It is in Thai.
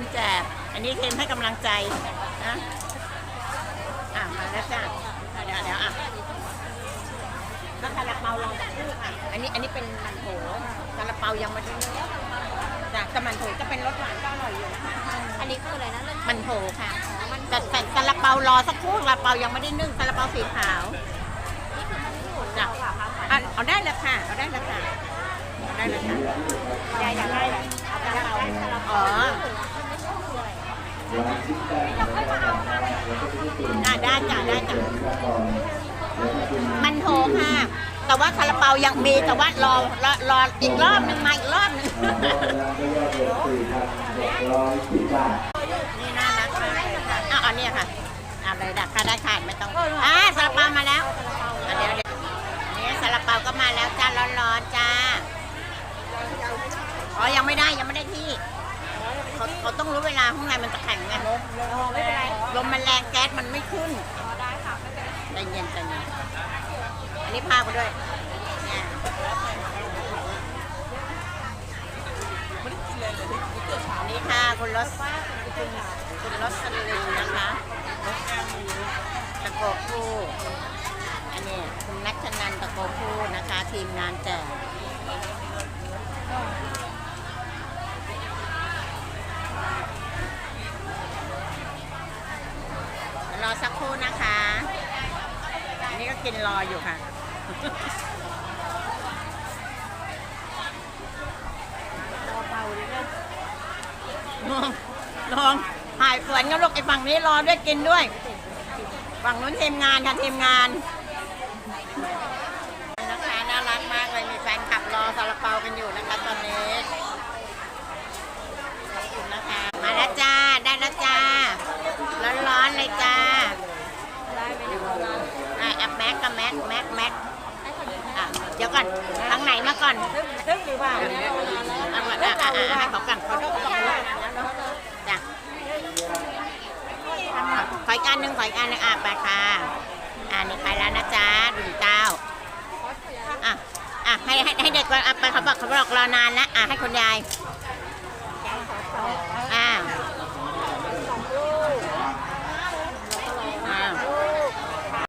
มแจกอันนี้เค็มให้กำลังใจนะอะมาแล้วจ้ะอะเดี๋ยวเดี๋ยวอะแล้วซาลาเปาลองสักครู่ค่ะ อันนี้อันนี้เป็นมันโถซาลาเปายังไม่ได้นึ่งจ้ะแต่มันโถจะเป็นรสหวานก็อร่อยอยู่นะคะอันนี้คืออะไรนะเรื่องมันโถค่ะแต่แต่ซาลาเปารอสักครู่ซาลาเปายังไม่ได้นึ่งซาลาเปาสีขาวนี่คือมันไม่หมุนจ้ะเราเหรอคะอะเอาได้แล้วค่ะเอาได้แล้วค่ะเอาได้แล้วค่ะยายอยากได้อะไรเอาซาลาเปาซาลา อ๋ เปา อ อะ ได้จ้ะได้จ้ะมันโถค่ะ แต่ว่าซาลาเปายังมีแต่ว่ารอรอรออีกรอบหนึงมาอีกรอบหนึงนี่น่ารักมากเลยค่ะอะเอาเนี่ยค่ะเอาเลยดักค่ะได้ค่ะไม่ต้องอ่าซาลาเปามาแล้วอะเดี๋ยวเดี๋ยวนี่ซาลาเปาก็มาแล้วจ้าร้อนๆจ้าอ๋อยังไม่ได้ยังไม่ได้ที่เขาเขา ต้องรู้เวลาข้างในมันจะแข็งไงไม่เป็นไรลมมันแรงแก๊สมันไม่ขึ้นอ๋อได้ค่ะไม่เป็นไรใจเย็นใจเย็นอันนี้พาไปด้วยเนี่ยอันนี้ค่ะคุณรสคุณคุณรสลินนะคะตะโกคู่อันนี้คุณนัชนันตะโกคู่นะคะ ทีมงานแจก สักครู่นะคะอันนี้ก็กินรออยู่ค่ะ รอเปาเลยนะลองลองถ่ายสวนกันลูกไอ้ฝั่งนี้รอด้วยกินด้วย ฝั่งนู้นทีมงานค่ะทีมงานนะคะน่ารักมากเลยมีแฟนคลับรอซาลาเปากันอยู่นะคะตอนนี้ขอบคุณนะคะ มาแล้วจ้า ได้แล้วจ้า ร้อนๆเลยจ้า ได้ไหมเนี่ย อะแอปแม็กกับแม็กแม็กแม็กอะเดี๋ยวก่อนทางไหนมาก่อนเรื่งหรือเปล่าเอาก่อนอะอะอะให้เขาก่อนเขาต้องต้องรู้จ้ะขออีกอันหนึ่งขออีกอันหนึ่งอะไปค่ะอ่านี่ไปแล้วนะจ๊ะดุนเจ้าอะอะให้ให้ให้เด็กก่อนอะไปเขาบอกเขาบอกรอนานแล้วอะให้คุณยาย